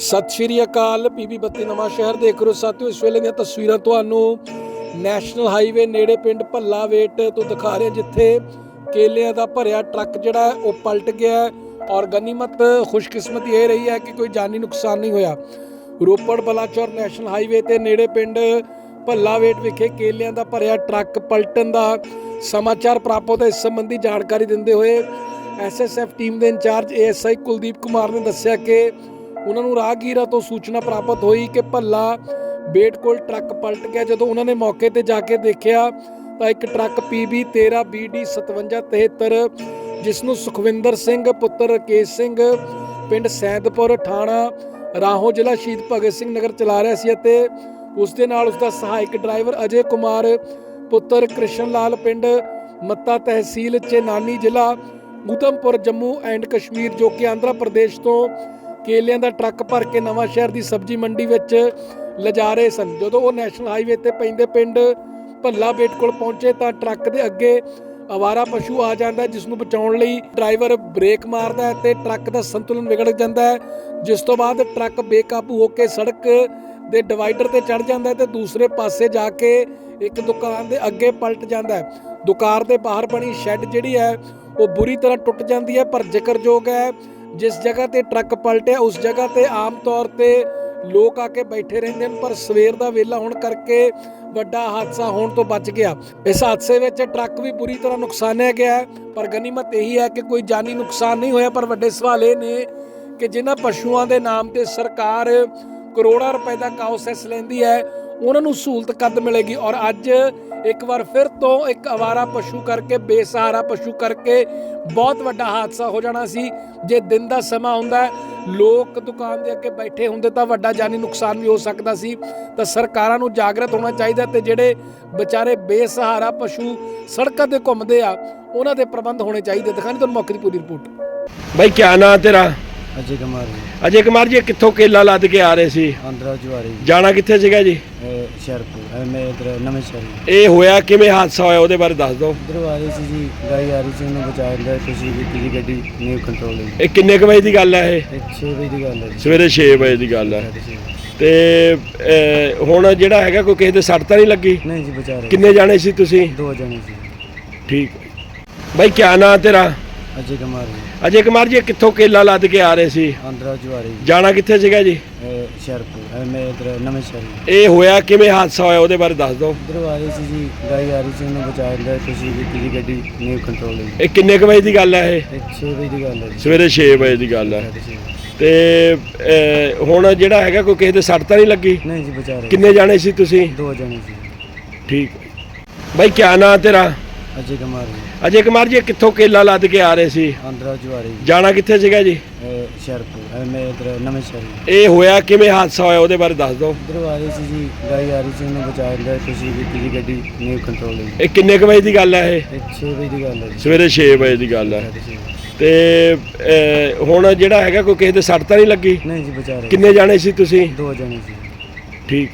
ਸਤਿ ਸ਼੍ਰੀ ਅਕਾਲ ਪੀਬੀ ਬੱਤੀ ਨਵਾਂ ਸ਼ਹਿਰ ਦੇਖ ਰਹੇ ਹੋ ਸਾਥੀਓ। ਇਸ ਵੇਲੇ ਦੀਆਂ ਤਸਵੀਰਾਂ ਤੁਹਾਨੂੰ ਨੈਸ਼ਨਲ ਹਾਈਵੇ ਨੇੜੇ ਪਿੰਡ ਭੱਲਾ ਵੇਟ ਤੋਂ ਦਿਖਾ ਰਹੇ, ਜਿੱਥੇ ਕੇਲਿਆਂ ਦਾ ਭਰਿਆ ਟਰੱਕ ਜਿਹੜਾ ਉਹ ਪਲਟ ਗਿਆ ਔਰ ਗਨੀਮਤ ਖੁਸ਼ਕਿਸਮਤੀ ਇਹ ਰਹੀ ਹੈ ਕਿ ਕੋਈ ਜਾਨੀ ਨੁਕਸਾਨ ਨਹੀਂ ਹੋਇਆ। ਰੋਪੜ, ਬਲਾਚੌਰ ਨੈਸ਼ਨਲ ਹਾਈਵੇ ਤੇ ਨੇੜੇ ਪਿੰਡ ਭੱਲਾ ਵੇਟ ਵਿਖੇ ਕੇਲਿਆਂ ਦਾ ਭਰਿਆ ਟਰੱਕ ਪਲਟਣ ਦਾ ਸਮਾਚਾਰ ਪ੍ਰਾਪਤ ਹੋਇਆ। ਇਸ ਸੰਬੰਧੀ ਜਾਣਕਾਰੀ ਦਿੰਦੇ ਹੋਏ ਐਸਐਸਐਫ ਟੀਮ ਦੇ in charge ASI Kuldeep Kumar ਨੇ ਦੱਸਿਆ ਕਿ ਉਹਨਾਂ ਨੂੰ ਰਾਹਗੀਰਾਂ ਤੋਂ ਸੂਚਨਾ ਪ੍ਰਾਪਤ ਹੋਈ ਕਿ ਭੱਲਾ ਬੇਟ ਕੋਲ ਟਰੱਕ ਪਲਟ ਗਿਆ। ਜਦੋਂ ਉਹਨਾਂ ਨੇ ਮੌਕੇ ਤੇ ਜਾ ਕੇ ਦੇਖਿਆ ਤਾਂ ਇੱਕ ਟਰੱਕ PB 13 BD 5773 ਜਿਸ ਨੂੰ ਸੁਖਵਿੰਦਰ ਸਿੰਘ, ਪੁੱਤਰ ਰਕੇਸ਼ ਸਿੰਘ, ਪਿੰਡ ਸੈਦਪੁਰ ਥਾਣਾ ਰਾਹੋਂ ਜ਼ਿਲ੍ਹਾ ਸ਼ਹੀਦ ਭਗਤ ਸਿੰਘ ਨਗਰ ਚਲਾ ਰਿਹਾ ਸੀ ਅਤੇ ਉਸ ਦੇ ਨਾਲ ਉਸ ਦਾ ਸਹਾਇਕ ਡਰਾਈਵਰ ਅਜੇ ਕੁਮਾਰ, ਪੁੱਤਰ ਕ੍ਰਿਸ਼ਨ ਲਾਲ ਪਿੰਡ ਮੱਤਾ ਤਹਿਸੀਲ, ਚੇਨਾਨੀ ਜ਼ਿਲ੍ਹਾ ਉਧਮਪੁਰ ਜੰਮੂ ਐਂਡ ਕਸ਼ਮੀਰ, ਜੋ ਕਿ ਆਂਧਰਾ ਪ੍ਰਦੇਸ਼ ਤੋਂ ਕੇਲਿਆਂ ਦਾ ਟਰੱਕ ਭਰ ਕੇ ਨਵਾਂ ਸ਼ਹਿਰ ਦੀ ਸਬਜ਼ੀ ਮੰਡੀ ਵਿੱਚ ਲਿਜਾ ਰਹੇ ਸਨ। ਜਦੋਂ ਉਹ ਨੈਸ਼ਨਲ ਹਾਈਵੇ ਤੇ ਪੈਂਦੇ ਪਿੰਡ ਭੱਲਾ ਬੇਟ ਕੋਲ ਪਹੁੰਚੇ ਤਾਂ ਟਰੱਕ ਦੇ ਅੱਗੇ ਅਵਾਰਾ ਪਸ਼ੂ ਆ ਜਾਂਦਾ ਜਿਸ ਨੂੰ ਬਚਾਉਣ ਲਈ ਡਰਾਈਵਰ ਬ੍ਰੇਕ ਮਾਰਦਾ ਹੈ ਤੇ ਟਰੱਕ ਦਾ ਸੰਤੁਲਨ ਵਿਗੜ ਜਾਂਦਾ ਹੈ, ਜਿਸ ਤੋਂ ਬਾਅਦ ਟਰੱਕ ਬੇਕਾਬੂ ਹੋ ਕੇ ਸੜਕ ਦੇ ਡਿਵਾਈਡਰ ਤੇ ਚੜ ਜਾਂਦਾ ਹੈ ਤੇ ਦੂਸਰੇ ਪਾਸੇ ਜਾ ਕੇ ਇੱਕ ਦੁਕਾਨ ਦੇ ਅੱਗੇ ਪਲਟ ਜਾਂਦਾ ਹੈ। ਦੁਕਾਨ ਦੇ ਬਾਹਰ ਬਣੀ ਸ਼ੈੱਡ ਜਿਹੜੀ ਹੈ, ਉਹ ਬੁਰੀ ਤਰ੍ਹਾਂ ਟੁੱਟ ਜਾਂਦੀ ਹੈ, ਪਰ ਜ਼ਿਕਰਯੋਗ ਹੈ ਜਿਸ ਜਗ੍ਹਾ ਤੇ ਟਰੱਕ ਪਲਟਿਆ, ਉਸ ਜਗ੍ਹਾ ਤੇ ਆਮ ਤੌਰ ਤੇ ਲੋਕ ਆ ਕੇ ਬੈਠੇ ਰਹਿੰਦੇ ਹਨ, ਪਰ ਸਵੇਰ ਦਾ ਵੇਲਾ ਹੋਣ ਕਰਕੇ ਵੱਡਾ ਹਾਦਸਾ ਹੋਣ ਤੋਂ ਬਚ ਗਿਆ। ਇਸ ਹਾਦਸੇ ਵਿੱਚ ਟਰੱਕ ਵੀ ਪੂਰੀ ਤਰ੍ਹਾਂ ਨੁਕਸਾਨਿਆ ਗਿਆ ਪਰ ਗਨੀਮਤ ਇਹੀ ਹੈ ਕਿ ਕੋਈ ਜਾਨੀ ਨੁਕਸਾਨ ਨਹੀਂ ਹੋਇਆ, ਪਰ ਵੱਡੇ ਸਵਾਲ ਇਹ ਨੇ ਕਿ ਜਿਨ੍ਹਾਂ ਪਸ਼ੂਆਂ ਦੇ ਨਾਮ ਤੇ ਸਰਕਾਰ ਕਰੋੜਾਂ ਰੁਪਏ ਦਾ ਕਾਉਸੈਸ ਲੈਂਦੀ ਹੈ, ਉਹਨਾਂ ਨੂੰ ਸਹੂਲਤ ਕਦ ਮਿਲੇਗੀ? ਔਰ ਅੱਜ ਇੱਕ ਵਾਰ ਫਿਰ ਤੋਂ ਇੱਕ ਅਵਾਰਾ ਪਸ਼ੂ ਕਰਕੇ, ਬੇਸਹਾਰਾ ਪਸ਼ੂ ਕਰਕੇ ਬਹੁਤ ਵੱਡਾ ਹਾਦਸਾ ਹੋ ਜਾਣਾ ਸੀ। ਜੇ ਦਿਨ ਦਾ ਸਮਾਂ ਹੁੰਦਾ, ਲੋਕ ਦੁਕਾਨ ਦੇ ਅੱਗੇ ਬੈਠੇ ਹੁੰਦੇ ਤਾਂ ਵੱਡਾ ਜਾਨੀ ਨੁਕਸਾਨ ਵੀ ਹੋ ਸਕਦਾ ਸੀ। ਤਾਂ ਸਰਕਾਰਾਂ ਨੂੰ ਜਾਗਰਤ ਹੋਣਾ ਚਾਹੀਦਾ ਤੇ ਜਿਹੜੇ ਵਿਚਾਰੇ ਬੇਸਹਾਰਾ ਪਸ਼ੂ ਸੜਕਾਂ ਤੇ ਘੁੰਮਦੇ ਆ, ਉਹਨਾਂ ਦੇ ਪ੍ਰਬੰਧ ਹੋਣੇ ਚਾਹੀਦੇ। ਦਿਖਾਣੀ ਤੁਹਾਨੂੰ ਮੌਕੇ ਦੀ ਪੂਰੀ ਰਿਪੋਰਟ। ਭਾਈ ਕਿਆ ਨਾਂ ਤੇਰਾ? ਅਜੇ ਕੁਮਾਰ ਜੀ। ਅਜੇ ਕੁਮਾਰ ਜੀ ਇਹ ਕਿੱਥੋਂ ਕੇਲਾ ਲੱਦ ਕੇ ਆ ਰਹੇ ਸੀ? ਆਂਧਰਾ ਜੁਆਰੀ। ਜਾਣਾ ਕਿੱਥੇ ਸੀਗਾ ਜੀ? ਸ਼ਹਿਰਪੁਰ ਮੈਂ ਇਧਰ ਨਵੇਂ ਸ਼ਹਿਰ ਇਹ ਹੋਇਆ ਕਿਵੇਂ ਹਾਦਸਾ ਹੋਇਆ ਉਹਦੇ ਬਾਰੇ ਦੱਸ ਦਿਓ। ਇਧਰ ਆ ਰਹੀ ਸੀ ਜੀ ਗਾਈ ਆ ਰਹੀ ਸੀ ਉਹਨੂੰ ਬਚਾ ਲਿਆ ਤੁਸੀਂ ਕੀਤੀ ਜੀ ਗੱਡੀ ਨਿਊ ਕੰਟਰੋਲ ਲਈ ਇਹ ਕਿੰਨੇ ਕੁ ਵਜੇ ਦੀ ਗੱਲ ਹੈ ਇਹ? ਇਹ 6 ਵਜੇ ਦੀ ਗੱਲ ਹੈ ਜੀ। ਸਵੇਰੇ 6 ਵਜੇ ਦੀ ਗੱਲ ਹੈ। ਤੇ ਅਹ, ਹੁਣ ਜਿਹੜਾ ਹੈਗਾ ਕੋਈ ਕਿਸੇ ਦੇ ਸੱਟ ਤਾਂ ਨਹੀਂ ਲੱਗੀ? ਨਹੀਂ ਜੀ ਬਚਾ ਰਹੇ। ਕਿੰਨੇ ਜਾਣੇ ਸੀ ਤੁਸੀਂ? ਦੋ ਜਣੇ ਸੀ। ਠੀਕ। ਭਾਈ ਕਿਆ ਨਾਂ ਤੇਰਾ? ਅਜੇ ਕੁਮਾਰ ਜੀ। ਅਜੇ ਕੁਮਾਰ ਜੀ ਇਹ ਕਿੱਥੋਂ ਕੇਲਾ ਲੱਦ ਕੇ ਆ ਰਹੇ ਸੀ? ਆਂਧਰਾ ਜੁਆਰੀ। ਜਾਣਾ ਕਿੱਥੇ ਸੀਗਾ ਜੀ? ਸ਼ਹਿਰਪੁਰ ਮੈਂ ਇਧਰ ਨਵੇਂ ਸ਼ਹਿਰ ਇਹ ਹੋਇਆ ਕਿਵੇਂ ਹਾਦਸਾ ਹੋਇਆ ਉਹਦੇ ਬਾਰੇ ਦੱਸ ਦਿਓ। ਇਧਰ ਆ ਰਹੀ ਸੀ ਜੀ ਗਾਈ ਆ ਰਹੀ ਸੀ ਉਹਨੂੰ ਬਚਾ ਲਿਆ ਤੁਸੀਂ ਕੀਤੀ ਜੀ ਗੱਡੀ ਨਿਊ ਕੰਟਰੋਲ ਲਈ। ਇਹ ਕਿੰਨੇ ਕੁ ਵਜੇ ਦੀ ਗੱਲ ਹੈ ਇਹ? ਇਹ 6 ਵਜੇ ਦੀ ਗੱਲ ਹੈ ਜੀ। ਸਵੇਰੇ 6 ਵਜੇ ਦੀ ਗੱਲ ਹੈ। ਤੇ ਅਹ, ਹੁਣ ਜਿਹੜਾ ਹੈਗਾ ਕੋਈ ਕਿਸੇ ਦੇ ਸੱਟ ਤਾਂ ਨਹੀਂ ਲੱਗੀ? ਨਹੀਂ ਜੀ ਬਚਾ ਰਹੇ। ਕਿੰਨੇ ਜਾਣੇ ਸੀ ਤੁਸੀਂ? ਦੋ ਜਣੇ ਸੀ। ਠੀਕ। ਭਾਈ ਕਿਆ ਨਾਂ ਤੇਰਾ? ਅਜੇ ਕੁਮਾਰ ਜੀ। ਅਜੇ ਕੁਮਾਰ ਜੀ ਇਹ ਕਿੱਥੋਂ ਕੇਲਾ ਲੱਦ ਕੇ ਆ ਰਹੇ ਸੀ? ਆਂਧਰਾ ਜੁਆਰੀ। ਜਾਣਾ ਕਿੱਥੇ ਸੀਗਾ ਜੀ? ਸ਼ਹਿਰਪੁਰ ਮੈਂ ਇਧਰ ਨਵੇਂ ਸ਼ਹਿਰ ਇਹ ਹੋਇਆ ਕਿਵੇਂ ਹਾਦਸਾ ਹੋਇਆ ਉਹਦੇ ਬਾਰੇ ਦੱਸ ਦਿਓ। ਇਧਰ ਆ ਰਹੀ ਸੀ ਜੀ ਗਾਈ ਆ ਰਹੀ ਸੀ ਉਹਨੂੰ ਬਚਾ ਲਿਆ ਤੁਸੀਂ ਕੀਤੀ ਜੀ ਗੱਡੀ ਨਿਊ ਕੰਟਰੋਲ ਲਈ ਇਹ ਕਿੰਨੇ ਕੁ ਵਜੇ ਦੀ ਗੱਲ ਹੈ ਇਹ? ਇਹ 6 ਵਜੇ ਦੀ ਗੱਲ ਹੈ ਜੀ। ਸਵੇਰੇ 6 ਵਜੇ ਦੀ ਗੱਲ ਹੈ। ਤੇ ਅਹ, ਹੁਣ ਜਿਹੜਾ ਹੈਗਾ ਕੋਈ ਕਿਸੇ ਦੇ ਸੱਟ ਤਾਂ ਨਹੀਂ ਲੱਗੀ? ਨਹੀਂ ਜੀ ਬਚਾ ਰਹੇ। ਕਿੰਨੇ ਜਾਣੇ ਸੀ ਤੁਸੀਂ? ਦੋ ਜਣੇ ਸੀ। ਠੀਕ।